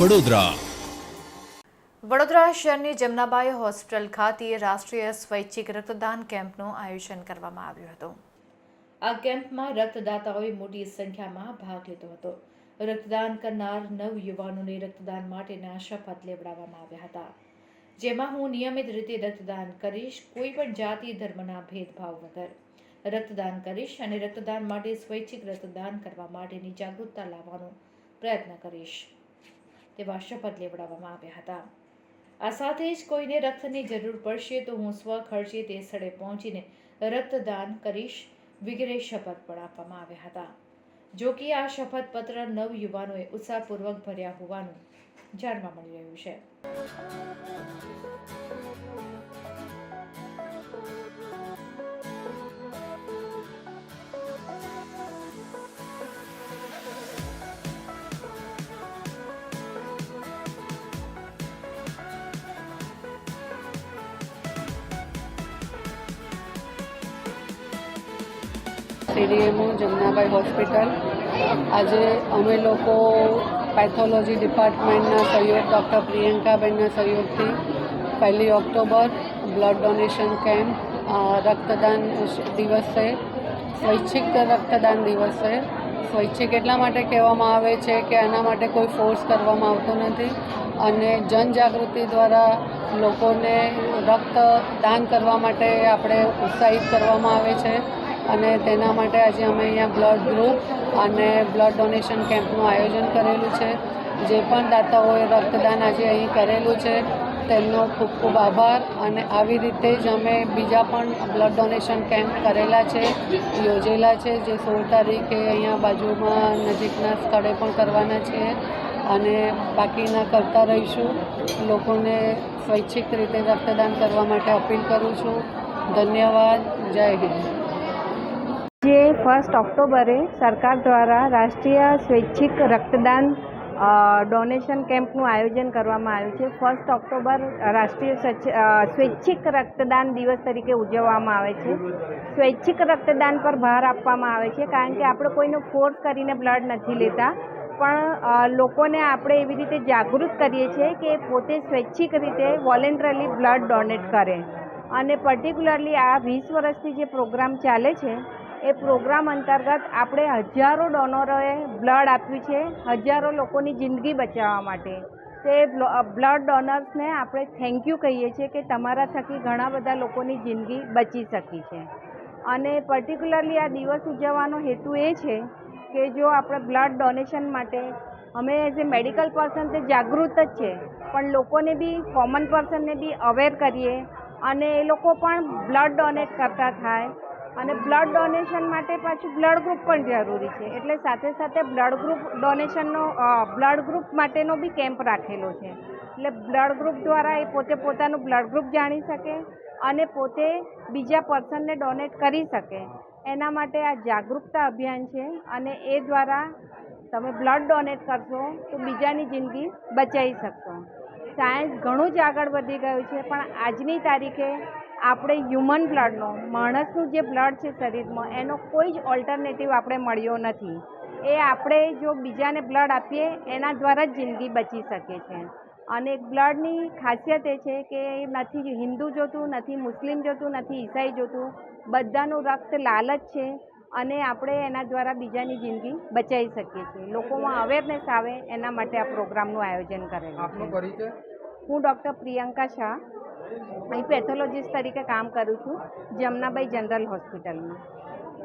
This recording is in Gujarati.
વડોદરા વડોદરા શહેરની જમનાબાઈ હોસ્પિટલ ખાતે રાષ્ટ્રીય સ્વૈચ્છિક રક્તદાન કેમ્પનું આયોજન કરવામાં આવ્યું હતું. આ કેમ્પમાં રક્તદાતાઓએ મોટી સંખ્યામાં ભાગ લીધો હતો. રક્તદાન કરનાર નવ યુવાનોને રક્તદાન માટેના શપથ લેવડાવવામાં આવ્યા હતા. જેમાં હું નિયમિત રીતે રક્તદાન કરીશ, કોઈ પણ જાતિ, ધર્મના ભેદભાવ વગર. રક્તદાન કરીશ અને રક્તદાન માટે સ્વૈચ્છિક રક્તદાન કરવા માટેની જાગૃતતા લાવવાનો પ્રયત્ન કરીશ. તેવા શપથ લેવડાવવામાં આવ્યા હતા. આ સાથે જ કોઈને રક્તની જરૂર પડશે તો હું સ્વ ખર્ચે તે સ્થળે પહોંચીને રક્તદાન કરીશ વગેરે શપથ પણ આપવામાં આવ્યા હતા. જો કે આ શપથપત્ર નવ યુવાનોએ ઉત્સાહપૂર્વક ભર્યા હોવાનું જાણવા મળી રહ્યું છે. CDMO Jamnabai hospital. આજે અમે લોકો પેથોલોજી ડિપાર્ટમેન્ટના સહયોગ, ડૉક્ટર પ્રિયંકાબેનના સહયોગથી પહેલી ઓક્ટોબર બ્લડ ડોનેશન કેમ્પ રક્તદાન દિવસે, સ્વૈચ્છિક રક્તદાન દિવસે. સ્વૈચ્છિક એટલા માટે કહેવામાં આવે છે કે આના માટે કોઈ ફોર્સ કરવામાં આવતો નથી અને જનજાગૃતિ દ્વારા લોકોને રક્ત દાન કરવા માટે આપણે ઉત્સાહિત કરવામાં આવે છે. અને તેના માટે આજે અમે અહીંયા બ્લડ ગ્રુપ અને બ્લડ ડોનેશન કેમ્પનું આયોજન કરેલું છે. જે પણ દાતાઓએ રક્તદાન આજે અહીં કરેલું છે, તેમનો ખૂબ ખૂબ આભાર. અને આવી રીતે જ અમે બીજા પણ બ્લડ ડોનેશન કેમ્પ કરેલા છે, યોજેલા છે, જે સોળ તારીખે અહીંયા બાજુમાં નજીકના સ્થળે પણ કરવાના છીએ અને બાકીના કરતા રહીશું. લોકોને સ્વૈચ્છિક રીતે રક્તદાન કરવા માટે અપીલ કરું છું. ધન્યવાદ. જય હિન્દ. જે ફર્સ્ટ ઓક્ટોબરે સરકાર દ્વારા રાષ્ટ્રીય સ્વૈચ્છિક રક્તદાન ડોનેશન કેમ્પનું આયોજન કરવામાં આવ્યું છે. ફર્સ્ટ ઓક્ટોબર રાષ્ટ્રીય સ્વચ્છ સ્વૈચ્છિક રક્તદાન દિવસ તરીકે ઉજવવામાં આવે છે. સ્વૈચ્છિક રક્તદાન પર ભાર આપવામાં આવે છે, કારણ કે આપણે કોઈનો ફોર્સ કરીને બ્લડ નથી લેતા. પણ લોકોને આપણે એવી રીતે જાગૃત કરીએ છીએ કે પોતે સ્વૈચ્છિક રીતે વોલેન્ટરલી બ્લડ ડોનેટ કરે. અને પર્ટિક્યુલરલી આ વીસ વર્ષથી જે પ્રોગ્રામ ચાલે છે એ પ્રોગ્રામ અંતર્ગત આપણે હજારો ડોનરોએ બ્લડ આપ્યું છે, હજારો લોકોની જિંદગી બચાવવા માટે. તે બ્લડ ડોનર્સને આપણે થેન્ક યુ કહીએ છીએ કે તમારા થકી ઘણા બધા લોકોની જિંદગી બચી શકી છે. અને પર્ટિક્યુલરલી આ દિવસ ઉજવવાનો હેતુ એ છે કે જો આપણે બ્લડ ડોનેશન માટે, અમે એઝ એ મેડિકલ પર્સન તે જાગૃત જ છે, પણ લોકોને બી, કોમન પર્સનને બી અવેર કરીએ અને એ લોકો પણ બ્લડ ડોનેટ કરતા થાય. અને બ્લડ ડોનેશન માટે પાછું બ્લડ ગ્રુપ પણ જરૂરી છે. એટલે સાથે સાથે બ્લડ ગ્રુપ ડોનેશનનો બ્લડ ગ્રુપ માટેનો બી કેમ્પ રાખેલો છે. એટલે બ્લડ ગ્રુપ દ્વારા એ પોતે પોતાનું બ્લડ ગ્રુપ જાણી શકે અને પોતે બીજા પર્સનને ડોનેટ કરી શકે. એના માટે આ જાગૃતતા અભિયાન છે અને એ દ્વારા તમે બ્લડ ડોનેટ કરશો તો બીજાની જિંદગી બચાવી શકશો. સાયન્સ ઘણું જ આગળ વધી ગયું છે, પણ આજની તારીખે આપણે હ્યુમન બ્લડનો માણસનું જે બ્લડ છે શરીરમાં એનો કોઈ જ ઓલ્ટરનેટિવ આપણે મળ્યો નથી. એ આપણે જો બીજાને બ્લડ આપીએ એના દ્વારા જ જિંદગી બચી શકે છે. અને બ્લડની ખાસિયત એ છે કે નથી હિન્દુ જોતું નથી મુસ્લિમ જોતું નથી ઈસાઈ જોતું. બધાનું રક્ત લાલ જ છે અને આપણે એના દ્વારા બીજાની જિંદગી બચાવી શકીએ છીએ. લોકોમાં અવેરનેસ આવે એના માટે આ પ્રોગ્રામનું આયોજન કરેલું છે. હું ડૉક્ટર પ્રિયંકા શાહ. અહીં પેથોલોજીસ્ટ તરીકે કામ કરું છું જમનાબાઈ જનરલ હોસ્પિટલમાં.